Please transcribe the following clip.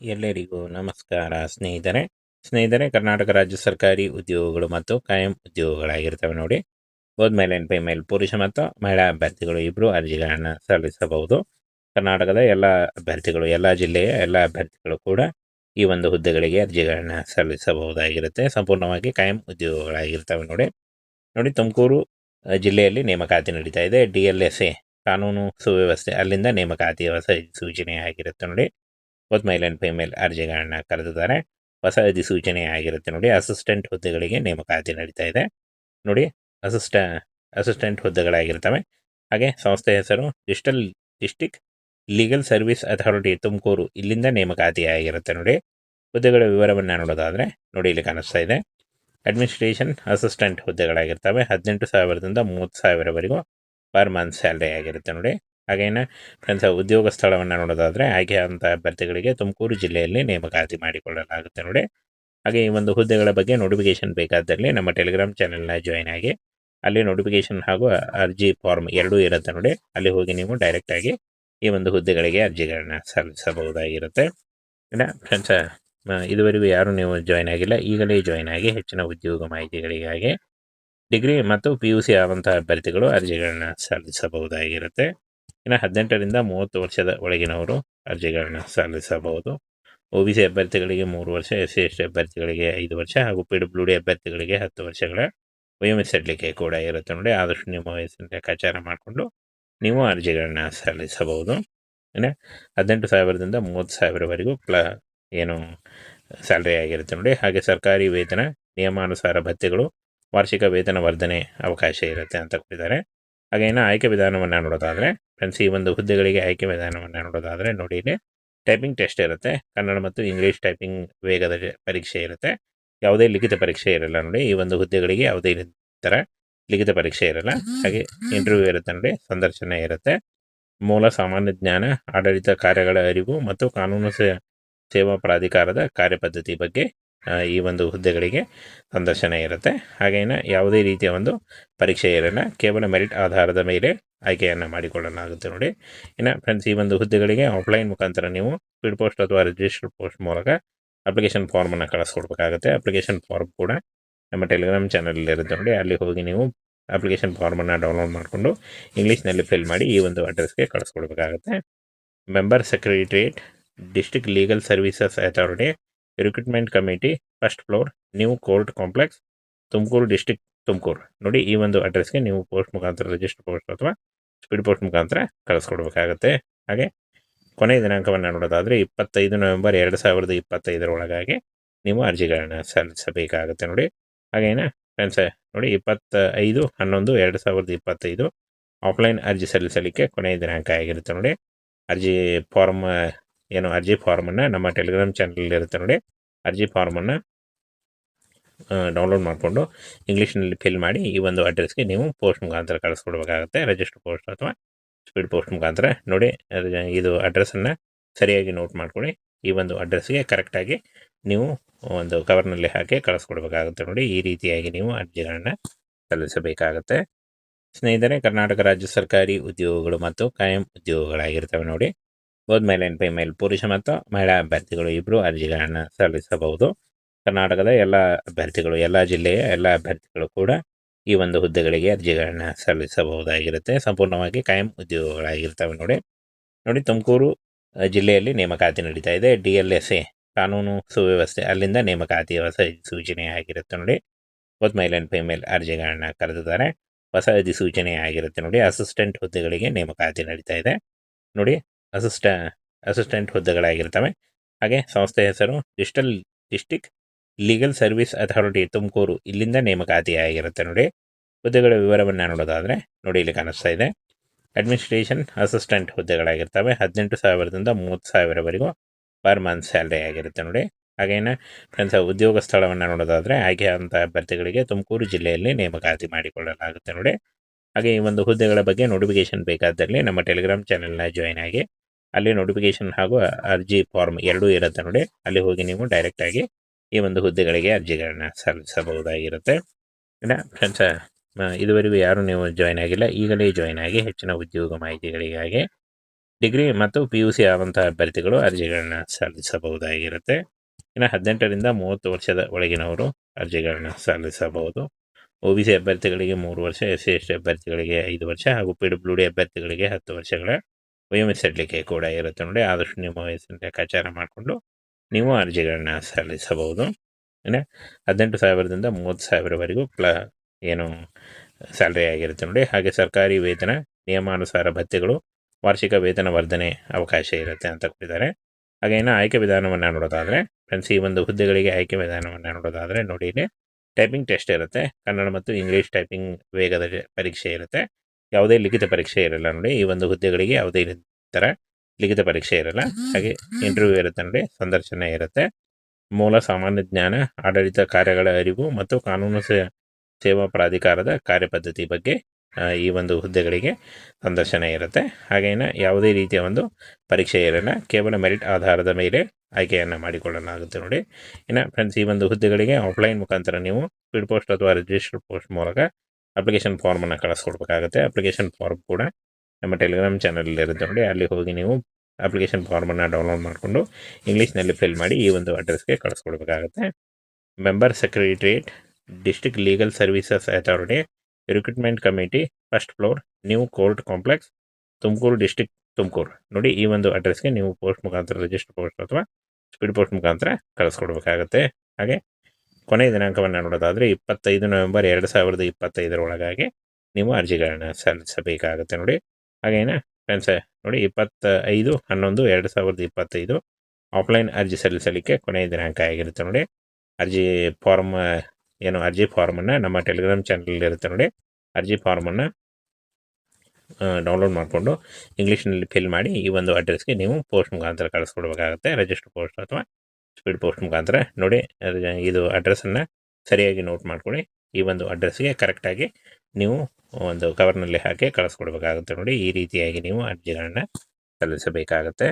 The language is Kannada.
ಎಲ್ಲರಿಗೂ ನಮಸ್ಕಾರ. ಸ್ನೇಹಿತರೆ ಸ್ನೇಹಿತರೆ, ಕರ್ನಾಟಕ ರಾಜ್ಯ ಸರ್ಕಾರಿ ಉದ್ಯೋಗಗಳು ಮತ್ತು ಕಾಯಂ ಉದ್ಯೋಗಗಳಾಗಿರ್ತವೆ ನೋಡಿ. ಹೋದ್ಮೇಲೆ ಎನ್ ಪಿ ಮೇಲೆ ಪುರುಷ ಮತ್ತು ಮಹಿಳಾ ಅಭ್ಯರ್ಥಿಗಳು ಇಬ್ಬರು ಅರ್ಜಿಗಳನ್ನು ಸಲ್ಲಿಸಬಹುದು. ಕರ್ನಾಟಕದ ಎಲ್ಲ ಅಭ್ಯರ್ಥಿಗಳು, ಎಲ್ಲ ಜಿಲ್ಲೆಯ ಎಲ್ಲ ಅಭ್ಯರ್ಥಿಗಳು ಕೂಡ ಈ ಒಂದು ಹುದ್ದೆಗಳಿಗೆ ಅರ್ಜಿಗಳನ್ನು ಸಲ್ಲಿಸಬಹುದಾಗಿರುತ್ತೆ. ಸಂಪೂರ್ಣವಾಗಿ ಕಾಯಂ ಉದ್ಯೋಗಗಳಾಗಿರ್ತವೆ ನೋಡಿ. ನೋಡಿ, ತುಮಕೂರು ಜಿಲ್ಲೆಯಲ್ಲಿ ನೇಮಕಾತಿ ನಡೀತಾ ಇದೆ. ಡಿ ಎ, ಕಾನೂನು ಸುವ್ಯವಸ್ಥೆ, ಅಲ್ಲಿಂದ ನೇಮಕಾತಿ ಹೊಸ ಸೂಚನೆ ಆಗಿರುತ್ತೆ ನೋಡಿ. ಬೋತ್ ಮೇಲ್ ಆ್ಯಂಡ್ ಅರ್ಜಿಗಳನ್ನ ಕರೆದಿದ್ದಾರೆ. ಹೊಸ ಅಧಿಸೂಚನೆ ಆಗಿರುತ್ತೆ ನೋಡಿ. ಅಸಿಸ್ಟೆಂಟ್ ಹುದ್ದೆಗಳಿಗೆ ನೇಮಕಾತಿ ನಡೀತಾ ಇದೆ. ನೋಡಿ ಅಸಿಸ್ಟ ಅಸಿಸ್ಟೆಂಟ್ ಹುದ್ದೆಗಳಾಗಿರ್ತವೆ. ಹಾಗೆ ಸಂಸ್ಥೆ ಹೆಸರು digital district legal service authority Tumakuru. ಇಲ್ಲಿಂದ ನೇಮಕಾತಿ ಆಗಿರುತ್ತೆ ನೋಡಿ. ಹುದ್ದೆಗಳ ವಿವರವನ್ನು ನೋಡೋದಾದರೆ ನೋಡಿ ಇಲ್ಲಿ ಕಾಣಿಸ್ತಾ ಇದೆ. ಅಡ್ಮಿನಿಸ್ಟ್ರೇಷನ್ ಅಸಿಸ್ಟೆಂಟ್ ಹುದ್ದೆಗಳಾಗಿರ್ತವೆ. ಹದಿನೆಂಟು ಸಾವಿರದಿಂದ ಮೂವತ್ತು ಸಾವಿರವರೆಗೂ ಪರ್ ಮಂತ್ ಸ್ಯಾಲ್ರಿ ಆಗಿರುತ್ತೆ ನೋಡಿ. ಹಾಗೇನೆ ಫ್ರೆಂಡ್ಸ್ ಉದ್ಯೋಗ ಸ್ಥಳವನ್ನು ನೋಡೋದಾದರೆ ಆಯ್ಕೆಯಾದಂಥ ಅಭ್ಯರ್ಥಿಗಳಿಗೆ ತುಮಕೂರು ಜಿಲ್ಲೆಯಲ್ಲಿ ನೇಮಕಾತಿ ಮಾಡಿಕೊಳ್ಳಲಾಗುತ್ತೆ ನೋಡಿ. ಹಾಗೆ ಈ ಒಂದು ಹುದ್ದೆಗಳ ಬಗ್ಗೆ ನೋಟಿಫಿಕೇಶನ್ ಬೇಕಾದಲ್ಲಿ ನಮ್ಮ ಟೆಲಿಗ್ರಾಮ್ ಚಾನೆಲ್ನ ಜಾಯಿನ್ ಆಗಿ, ಅಲ್ಲಿ ನೋಟಿಫಿಕೇಶನ್ ಹಾಗೂ ಅರ್ಜಿ ಫಾರ್ಮ್ ಎರಡೂ ಇರುತ್ತೆ ನೋಡಿ. ಅಲ್ಲಿ ಹೋಗಿ ನೀವು ಡೈರೆಕ್ಟಾಗಿ ಈ ಒಂದು ಹುದ್ದೆಗಳಿಗೆ ಅರ್ಜಿಗಳನ್ನ ಸಲ್ಲಿಸಬಹುದಾಗಿರುತ್ತೆ. ಇನ್ನು ಫ್ರೆಂಡ್ಸ್ ಇದುವರೆಗೂ ಯಾರು ನೀವು ಜಾಯ್ನ್ ಆಗಿಲ್ಲ, ಈಗಲೇ ಜಾಯ್ನ್ ಆಗಿ ಹೆಚ್ಚಿನ ಉದ್ಯೋಗ ಮಾಹಿತಿಗಳಿಗಾಗಿ ಡಿಗ್ರಿ ಮತ್ತು ಪಿ ಯು ಸಿ ಆದಂತಹ ಅಭ್ಯರ್ಥಿಗಳು ಅರ್ಜಿಗಳನ್ನ ಸಲ್ಲಿಸಬಹುದಾಗಿರುತ್ತೆ. ಇನ್ನು ಹದಿನೆಂಟರಿಂದ ಮೂವತ್ತು ವರ್ಷದ ಒಳಗಿನವರು ಅರ್ಜಿಗಳನ್ನ ಸಲ್ಲಿಸಬಹುದು. ಒ ಬಿ ಸಿ ಅಭ್ಯರ್ಥಿಗಳಿಗೆ ಮೂರು ವರ್ಷ, ಎಸ್ ಸಿ ಎಸ್ ಟಿ ಅಭ್ಯರ್ಥಿಗಳಿಗೆ ಐದು ವರ್ಷ ಹಾಗೂ ಪಿ ಡಬ್ಲ್ಯೂ ಡಿ ಅಭ್ಯರ್ಥಿಗಳಿಗೆ ಹತ್ತು ವರ್ಷಗಳ ವಯೋಮಿಸಲಿಕ್ಕೆ ಕೂಡ ಇರುತ್ತೆ ನೋಡಿ. ಆದಷ್ಟು ನಿಮ್ಮ ವಯಸ್ಸಿನ ಲೆಕ್ಕಾಚಾರ ಮಾಡಿಕೊಂಡು ನೀವು ಅರ್ಜಿಗಳನ್ನ ಸಲ್ಲಿಸಬಹುದು. ಇನ್ನು ಹದಿನೆಂಟು ಸಾವಿರದಿಂದ ಮೂವತ್ತು ಸಾವಿರವರೆಗೂ ಪ್ಲ ಏನು ಸ್ಯಾಲ್ರಿ ಆಗಿರುತ್ತೆ ನೋಡಿ. ಹಾಗೆ ಸರ್ಕಾರಿ ವೇತನ ನಿಯಮಾನುಸಾರ ಭತ್ಯೆಗಳು ವಾರ್ಷಿಕ ವೇತನ ವರ್ಧನೆ ಅವಕಾಶ ಇರುತ್ತೆ ಅಂತ ಕೊಟ್ಟಿದ್ದಾರೆ. ಹಾಗೆ ಇನ್ನು ಆಯ್ಕೆ ವಿಧಾನವನ್ನು ನೋಡೋದಾದರೆ ಫ್ರೆಂಡ್ಸ್ ಈ ಒಂದು ಹುದ್ದೆಗಳಿಗೆ ಆಯ್ಕೆ ವಿಧಾನವನ್ನು ನೋಡೋದಾದರೆ ನೋಡಿ ಟೈಪಿಂಗ್ ಟೆಸ್ಟ್ ಇರುತ್ತೆ. ಕನ್ನಡ ಮತ್ತು ಇಂಗ್ಲೀಷ್ ಟೈಪಿಂಗ್ ವೇಗದ ಪರೀಕ್ಷೆ ಇರುತ್ತೆ. ಯಾವುದೇ ಲಿಖಿತ ಪರೀಕ್ಷೆ ಇರಲ್ಲ ನೋಡಿ. ಈ ಒಂದು ಹುದ್ದೆಗಳಿಗೆ ಯಾವುದೇ ಥರ ಲಿಖಿತ ಪರೀಕ್ಷೆ ಇರಲ್ಲ. ಹಾಗೆ ಇಂಟರ್ವ್ಯೂ ಇರುತ್ತೆ ನೋಡಿ. ಸಂದರ್ಶನ ಇರುತ್ತೆ. ಮೂಲ ಸಾಮಾನ್ಯ ಜ್ಞಾನ, ಆಡಳಿತ ಕಾರ್ಯಗಳ ಅರಿವು ಮತ್ತು ಕಾನೂನು ಸೇವಾ ಪ್ರಾಧಿಕಾರದ ಕಾರ್ಯಪದ್ಧತಿ ಬಗ್ಗೆ ಈ ಒಂದು ಹುದ್ದೆಗಳಿಗೆ ಸಂದರ್ಶನ ಇರುತ್ತೆ. ಹಾಗೇನ ಯಾವುದೇ ರೀತಿಯ ಒಂದು ಪರೀಕ್ಷೆ ಇರೋಲ್ಲ. ಕೇವಲ ಮೆರಿಟ್ ಆಧಾರದ ಮೇಲೆ ಆಯ್ಕೆಯನ್ನು ಮಾಡಿಕೊಳ್ಳಲಾಗುತ್ತೆ ನೋಡಿ. ಇನ್ನು ಫ್ರೆಂಡ್ಸ್ ಈ ಒಂದು ಹುದ್ದೆಗಳಿಗೆ ಆಫ್ಲೈನ್ ಮುಖಾಂತರ ನೀವು ಸ್ಪೀಡ್ ಪೋಸ್ಟ್ ಅಥವಾ ರಿಜಿಸ್ಟರ್ಡ್ ಪೋಸ್ಟ್ ಮೂಲಕ ಅಪ್ಲಿಕೇಶನ್ ಫಾರ್ಮನ್ನು ಕಳಿಸ್ಕೊಡ್ಬೇಕಾಗುತ್ತೆ. ಅಪ್ಲಿಕೇಶನ್ ಫಾರ್ಮ್ ಕೂಡ ನಮ್ಮ ಟೆಲಿಗ್ರಾಮ್ ಚಾನಲಲ್ಲಿ ಇರುತ್ತೆ ನೋಡಿ. ಅಲ್ಲಿ ಹೋಗಿ ನೀವು ಅಪ್ಲಿಕೇಶನ್ ಫಾರ್ಮನ್ನು ಡೌನ್ಲೋಡ್ ಮಾಡಿಕೊಂಡು ಇಂಗ್ಲೀಷ್ನಲ್ಲಿ ಫಿಲ್ ಮಾಡಿ ಈ ಒಂದು ಅಡ್ರೆಸ್ಗೆ ಕಳಿಸ್ಕೊಡ್ಬೇಕಾಗುತ್ತೆ. Member secretariat district legal services authority recruitment committee first floor new court complex Tumakuru district Tumakuru. ನೋಡಿ ಈ ಒಂದು ಅಡ್ರೆಸ್ಗೆ ನೀವು ಪೋಸ್ಟ್ ಮುಖಾಂತರ ರಿಜಿಸ್ಟರ್ ಪೋಸ್ಟ್ ಅಥವಾ ಸ್ಪೀಡ್ ಪೋಸ್ಟ್ ಮುಖಾಂತರ ಕಳಿಸ್ಕೊಡ್ಬೇಕಾಗತ್ತೆ. ಹಾಗೆ ಕೊನೆಯ ದಿನಾಂಕವನ್ನು ನೋಡೋದಾದರೆ ಇಪ್ಪತ್ತೈದು ನವೆಂಬರ್ ಎರಡು ಸಾವಿರದ ಇಪ್ಪತ್ತೈದರ ಒಳಗಾಗಿ ನೀವು ಅರ್ಜಿಗಳನ್ನು ಸಲ್ಲಿಸಬೇಕಾಗುತ್ತೆ ನೋಡಿ. ಹಾಗೇನ ಫ್ರೆಂಡ್ಸ್ ನೋಡಿ ಇಪ್ಪತ್ತೈದು ಹನ್ನೊಂದು ಎರಡು ಸಾವಿರದ ಇಪ್ಪತ್ತೈದು ಆಫ್ಲೈನ್ ಅರ್ಜಿ ಸಲ್ಲಿಸಲಿಕ್ಕೆ ಕೊನೆಯ ದಿನಾಂಕ ಆಗಿರುತ್ತೆ ನೋಡಿ. ಅರ್ಜಿ ಫಾರ್ಮ್ ಏನು ಅರ್ಜಿ ಫಾರ್ಮನ್ನು ನಮ್ಮ ಟೆಲಿಗ್ರಾಮ್ ಚಾನಲ್ ಇರುತ್ತೆ ನೋಡಿ. ಅರ್ಜಿ ಫಾರ್ಮನ್ನು ಡೌನ್ಲೋಡ್ ಮಾಡಿಕೊಂಡು ಇಂಗ್ಲೀಷ್ನಲ್ಲಿ ಫಿಲ್ ಮಾಡಿ ಈ ಒಂದು ಅಡ್ರೆಸ್ಗೆ ನೀವು ಪೋಸ್ಟ್ ಮುಖಾಂತರ ಕಳಿಸ್ಕೊಡ್ಬೇಕಾಗುತ್ತೆ. ರಿಜಿಸ್ಟರ್ ಪೋಸ್ಟ್ ಅಥವಾ ಸ್ಪೀಡ್ ಪೋಸ್ಟ್ ಮುಖಾಂತರ ನೋಡಿ ಇದು ಅಡ್ರೆಸ್ಸನ್ನು ಸರಿಯಾಗಿ ನೋಟ್ ಮಾಡ್ಕೊಳ್ಳಿ. ಈ ಒಂದು ಅಡ್ರೆಸ್ಗೆ ಕರೆಕ್ಟಾಗಿ ನೀವು ಒಂದು ಕವರ್ನಲ್ಲಿ ಹಾಕಿ ಕಳಿಸ್ಕೊಡ್ಬೇಕಾಗುತ್ತೆ ನೋಡಿ. ಈ ರೀತಿಯಾಗಿ ನೀವು ಅರ್ಜಿಗಳನ್ನು ಸಲ್ಲಿಸಬೇಕಾಗುತ್ತೆ. ಸ್ನೇಹಿತರೆ, ಕರ್ನಾಟಕ ರಾಜ್ಯ ಸರ್ಕಾರಿ ಉದ್ಯೋಗಗಳು ಮತ್ತು ಕಾಯಂ ಉದ್ಯೋಗಗಳಾಗಿರ್ತವೆ ನೋಡಿ. ಬೋತ್ ಮೇಲ್ ಪೈ ಮೇಲೆ ಪುರುಷ ಮತ್ತು ಮಹಿಳಾ ಅಭ್ಯರ್ಥಿಗಳು ಇಬ್ಬರು ಅರ್ಜಿಗಳನ್ನು ಸಲ್ಲಿಸಬಹುದು ಕರ್ನಾಟಕದ ಎಲ್ಲ ಅಭ್ಯರ್ಥಿಗಳು ಎಲ್ಲ ಜಿಲ್ಲೆಯ ಎಲ್ಲ ಅಭ್ಯರ್ಥಿಗಳು ಕೂಡ ಈ ಒಂದು ಹುದ್ದೆಗಳಿಗೆ ಅರ್ಜಿಗಳನ್ನು ಸಲ್ಲಿಸಬಹುದಾಗಿರುತ್ತೆ ಸಂಪೂರ್ಣವಾಗಿ ಕಾಯಂ ಉದ್ಯೋಗಗಳಾಗಿರ್ತವೆ ನೋಡಿ. ನೋಡಿ, ತುಮಕೂರು ಜಿಲ್ಲೆಯಲ್ಲಿ ನೇಮಕಾತಿ ನಡೀತಾ ಇದೆ. ಡಿ ಎಲ್ ಎಸ್ ಎ ಕಾನೂನು ಸುವ್ಯವಸ್ಥೆ, ಅಲ್ಲಿಂದ ನೇಮಕಾತಿ ಹೊಸ ಸೂಚನೆ ಆಗಿರುತ್ತೆ ನೋಡಿ. ಬೋತ್ ಮೇಲ್ ಆ್ಯಂಡ್ ಫಿಮೇಲ್ ಅರ್ಜಿಗಳನ್ನ ಕರೆದಿದ್ದಾರೆ. ಹೊಸ ಅಧಿಸೂಚನೆ ಆಗಿರುತ್ತೆ ನೋಡಿ. ಅಸಿಸ್ಟೆಂಟ್ ಹುದ್ದೆಗಳಿಗೆ ನೇಮಕಾತಿ ನಡೀತಾ ಇದೆ. ನೋಡಿ ಅಸಿಸ್ಟ ಅಸಿಸ್ಟೆಂಟ್ ಹುದ್ದೆಗಳಾಗಿರ್ತವೆ ಹಾಗೆ ಸಂಸ್ಥೆ ಹೆಸರು digital district legal service authority Tumakuru. ಇಲ್ಲಿಂದ ನೇಮಕಾತಿ ಆಗಿರುತ್ತೆ ನೋಡಿ. ಹುದ್ದೆಗಳ ವಿವರವನ್ನು ನೋಡೋದಾದರೆ ನೋಡಿ ಇಲ್ಲಿ ಕಾಣಿಸ್ತಾ ಇದೆ. ಅಡ್ಮಿನಿಸ್ಟ್ರೇಷನ್ ಅಸಿಸ್ಟೆಂಟ್ ಹುದ್ದೆಗಳಾಗಿರ್ತವೆ. ಹದಿನೆಂಟು ಸಾವಿರದಿಂದ ಮೂವತ್ತು ಸಾವಿರವರೆಗೂ ಪರ್ ಮಂತ್ ಸ್ಯಾಲ್ರಿ ಆಗಿರುತ್ತೆ ನೋಡಿ. ಹಾಗೇನ ಫ್ರೆಂಡ್ಸ್ ಉದ್ಯೋಗ ಸ್ಥಳವನ್ನು ನೋಡೋದಾದರೆ ಆಯ್ಕೆಯಾದಂಥ ಅಭ್ಯರ್ಥಿಗಳಿಗೆ ತುಮಕೂರು ಜಿಲ್ಲೆಯಲ್ಲಿ ನೇಮಕಾತಿ ಮಾಡಿಕೊಳ್ಳಲಾಗುತ್ತೆ ನೋಡಿ. ಹಾಗೆ ಈ ಒಂದು ಹುದ್ದೆಗಳ ಬಗ್ಗೆ ನೋಟಿಫಿಕೇಶನ್ ಬೇಕಾದಲ್ಲಿ ನಮ್ಮ ಟೆಲಿಗ್ರಾಮ್ ಚಾನೆಲ್ನ ಜಾಯ್ನ್ ಆಗಿ ಅಲ್ಲಿ ನೋಟಿಫಿಕೇಶನ್ ಹಾಗೂ ಅರ್ಜಿ ಫಾರ್ಮ್ ಎರಡೂ ಇರುತ್ತೆ ನೋಡಿ. ಅಲ್ಲಿ ಹೋಗಿ ನೀವು ಡೈರೆಕ್ಟಾಗಿ ಈ ಒಂದು ಹುದ್ದೆಗಳಿಗೆ ಅರ್ಜಿಗಳನ್ನ ಸಲ್ಲಿಸಬಹುದಾಗಿರುತ್ತೆ. ಇನ್ನ ಫ್ರೆಂಡ್ಸ್ ಇದುವರೆಗೂ ಯಾರು ನೀವು ಜಾಯ್ನ್ ಆಗಿಲ್ಲ, ಈಗಲೇ ಜಾಯ್ನ್ ಆಗಿ ಹೆಚ್ಚಿನ ಉದ್ಯೋಗ ಮಾಹಿತಿಗಳಿಗಾಗಿ ಡಿಗ್ರಿ ಮತ್ತು ಪಿ ಯು ಸಿ ಆದಂತಹ ಅಭ್ಯರ್ಥಿಗಳು ಅರ್ಜಿಗಳನ್ನ ಸಲ್ಲಿಸಬಹುದಾಗಿರುತ್ತೆ. ಇನ್ನು ಹದಿನೆಂಟರಿಂದ ಮೂವತ್ತು ವರ್ಷದ ಒಳಗಿನವರು ಅರ್ಜಿಗಳನ್ನ ಸಲ್ಲಿಸಬಹುದು. ಒ ಬಿ ಸಿ ಅಭ್ಯರ್ಥಿಗಳಿಗೆ ಮೂರು ವರ್ಷ ಎಸ್ ಸಿ ಎಸ್ ಟಿ ಅಭ್ಯರ್ಥಿಗಳಿಗೆ ಐದು ವರ್ಷ ಹಾಗೂ ಪಿ ಡಬ್ಲ್ಯೂ ಡಿ ಅಭ್ಯರ್ಥಿಗಳಿಗೆ ಹತ್ತು ವರ್ಷಗಳ ವಯೋಮಿಸಡ್ಲಿಕ್ಕೆ ಕೂಡ ಇರುತ್ತೆ ನೋಡಿ. ಆದಷ್ಟು ನಿಮ್ಮ ವಯಸ್ಸಿನ ಲೆಕ್ಕಾಚಾರ ಮಾಡಿಕೊಂಡು ನೀವು ಅರ್ಜಿಗಳನ್ನ ಸಲ್ಲಿಸಬಹುದು. ಅಂದರೆ ಹದಿನೆಂಟು ಸಾವಿರದಿಂದ ಮೂವತ್ತು ಸಾವಿರವರೆಗೂ ಪ್ಲ ಏನು ಸ್ಯಾಲ್ರಿ ಆಗಿರುತ್ತೆ ನೋಡಿ. ಹಾಗೆ ಸರ್ಕಾರಿ ವೇತನ, ನಿಯಮಾನುಸಾರ ಭತ್ಯೆಗಳು, ವಾರ್ಷಿಕ ವೇತನ ವರ್ಧನೆ ಅವಕಾಶ ಇರುತ್ತೆ ಅಂತ ಕೊಟ್ಟಿದ್ದಾರೆ. ಹಾಗೆ ಇನ್ನು ಆಯ್ಕೆ ವಿಧಾನವನ್ನು ನೋಡೋದಾದರೆ ಫ್ರೆಂಡ್ಸ್ ಈ ಒಂದು ಹುದ್ದೆಗಳಿಗೆ ಆಯ್ಕೆ ವಿಧಾನವನ್ನು ನೋಡೋದಾದರೆ ನೋಡಿ ಟೈಪಿಂಗ್ ಟೆಸ್ಟ್ ಇರುತ್ತೆ. ಕನ್ನಡ ಮತ್ತು ಇಂಗ್ಲೀಷ್ ಟೈಪಿಂಗ್ ವೇಗದ ಪರೀಕ್ಷೆ ಇರುತ್ತೆ. ಯಾವುದೇ ಲಿಖಿತ ಪರೀಕ್ಷೆ ಇರಲ್ಲ ನೋಡಿ ಈ ಒಂದು ಹುದ್ದೆಗಳಿಗೆ ಯಾವುದೇ ಥರ ಲಿಖಿತ ಪರೀಕ್ಷೆ ಇರಲ್ಲ. ಹಾಗೆ ಇಂಟರ್ವ್ಯೂ ಇರುತ್ತೆ ನೋಡಿ ಸಂದರ್ಶನ ಇರುತ್ತೆ. ಮೂಲ ಸಾಮಾನ್ಯ ಜ್ಞಾನ ಆಡಳಿತ ಕಾರ್ಯಗಳ ಅರಿವು ಮತ್ತು ಕಾನೂನು ಸೇ- ಸೇವಾ ಪ್ರಾಧಿಕಾರದ ಕಾರ್ಯಪದ್ಧತಿ ಬಗ್ಗೆ ಈ ಒಂದು ಹುದ್ದೆಗಳಿಗೆ ಸಂದರ್ಶನ ಇರುತ್ತೆ. ಹಾಗೇನ ಯಾವುದೇ ರೀತಿಯ ಒಂದು ಪರೀಕ್ಷೆ ಇರಲ್ಲ. ಕೇವಲ ಮೆರಿಟ್ ಆಧಾರದ ಮೇಲೆ ಆಯ್ಕೆಯನ್ನು ಮಾಡಿಕೊಳ್ಳಲಾಗುತ್ತೆ ನೋಡಿ. ಇನ್ನು ಫ್ರೆಂಡ್ಸ್ ಈ ಒಂದು ಹುದ್ದೆಗಳಿಗೆ ಆಫ್ಲೈನ್ ಮುಖಾಂತರ ನೀವು ಸ್ಪೀಡ್ ಪೋಸ್ಟ್ ಅಥವಾ ರಿಜಿಸ್ಟರ್ಡ್ ಪೋಸ್ಟ್ ಮೂಲಕ ಅಪ್ಲಿಕೇಶನ್ ಫಾರ್ಮನ್ನು ಕಳಿಸ್ಕೊಡ್ಬೇಕಾಗುತ್ತೆ. ಅಪ್ಲಿಕೇಶನ್ ಫಾರ್ಮ್ ಕೂಡ ನಮ್ಮ ಟೆಲಿಗ್ರಾಮ್ ಚಾನಲಲ್ಲಿ ಇರುತ್ತೆ ನೋಡಿ. ಅಲ್ಲಿ ಹೋಗಿ ನೀವು ಅಪ್ಲಿಕೇಶನ್ ಫಾರ್ಮನ್ನು ಡೌನ್ಲೋಡ್ ಮಾಡಿಕೊಂಡು ಇಂಗ್ಲೀಷ್ನಲ್ಲಿ ಫಿಲ್ ಮಾಡಿ ಈ ಒಂದು ಅಡ್ರೆಸ್ಗೆ ಕಳಿಸ್ಕೊಡ್ಬೇಕಾಗುತ್ತೆ. Member secretariat district legal services authority recruitment committee first floor new court complex Tumakuru district Tumakuru. ನೋಡಿ ಈ ಒಂದು ಅಡ್ರೆಸ್ಗೆ ನೀವು ಪೋಸ್ಟ್ ಮುಖಾಂತರ ರಿಜಿಸ್ಟರ್ ಪೋಸ್ಟ್ ಅಥವಾ ಸ್ಪೀಡ್ ಪೋಸ್ಟ್ ಮುಖಾಂತರ ಕಳಿಸ್ಕೊಡ್ಬೇಕಾಗತ್ತೆ. ಹಾಗೆ ಕೊನೆಯ ದಿನಾಂಕವನ್ನು ನೋಡೋದಾದರೆ ಇಪ್ಪತ್ತೈದು ನವೆಂಬರ್ ಎರಡು ಸಾವಿರದ ಇಪ್ಪತ್ತೈದರ ಒಳಗಾಗಿ ನೀವು ಅರ್ಜಿಗಳನ್ನು ಸಲ್ಲಿಸಬೇಕಾಗುತ್ತೆ ನೋಡಿ. ಹಾಗೇನ ಫ್ರೆಂಡ್ಸ್ ನೋಡಿ ಇಪ್ಪತ್ತ ಐದು ಹನ್ನೊಂದು, ಎರಡು ಸಾವಿರದ ಇಪ್ಪತ್ತೈದು ಆಫ್ಲೈನ್ ಅರ್ಜಿ ಸಲ್ಲಿಸಲಿಕ್ಕೆ ಕೊನೆಯ ದಿನಾಂಕ ಆಗಿರುತ್ತೆ ನೋಡಿ. ಅರ್ಜಿ ಫಾರ್ಮ್ ಏನು ಅರ್ಜಿ ಫಾರ್ಮನ್ನು ನಮ್ಮ ಟೆಲಿಗ್ರಾಮ್ ಚಾನಲ್ ಇರುತ್ತೆ ನೋಡಿ. ಅರ್ಜಿ ಫಾರ್ಮನ್ನು ಡೌನ್ಲೋಡ್ ಮಾಡಿಕೊಂಡು ಇಂಗ್ಲೀಷ್ನಲ್ಲಿ ಫಿಲ್ ಮಾಡಿ ಈ ಒಂದು ಅಡ್ರೆಸ್ಗೆ ನೀವು ಪೋಸ್ಟ್ ಮುಖಾಂತರ ಕಳಿಸ್ಕೊಡ್ಬೇಕಾಗುತ್ತೆ. ರಿಜಿಸ್ಟರ್ ಪೋಸ್ಟ್ ಅಥವಾ ಸ್ಪೀಡ್ ಪೋಸ್ಟ್ ಮುಖಾಂತರ. ನೋಡಿ ಇದು ಅಡ್ರೆಸ್ಸನ್ನು ಸರಿಯಾಗಿ ನೋಟ್ ಮಾಡ್ಕೊಳ್ಳಿ. ಈ ಒಂದು ಅಡ್ರೆಸ್ಗೆ ಕರೆಕ್ಟಾಗಿ ನೀವು ಒಂದು ಕವರ್ನಲ್ಲಿ ಹಾಕಿ ಕಳಿಸ್ಕೊಡ್ಬೇಕಾಗುತ್ತೆ ನೋಡಿ. ಈ ರೀತಿಯಾಗಿ ನೀವು ಅರ್ಜಿಗಳನ್ನು ಸಲ್ಲಿಸಬೇಕಾಗುತ್ತೆ.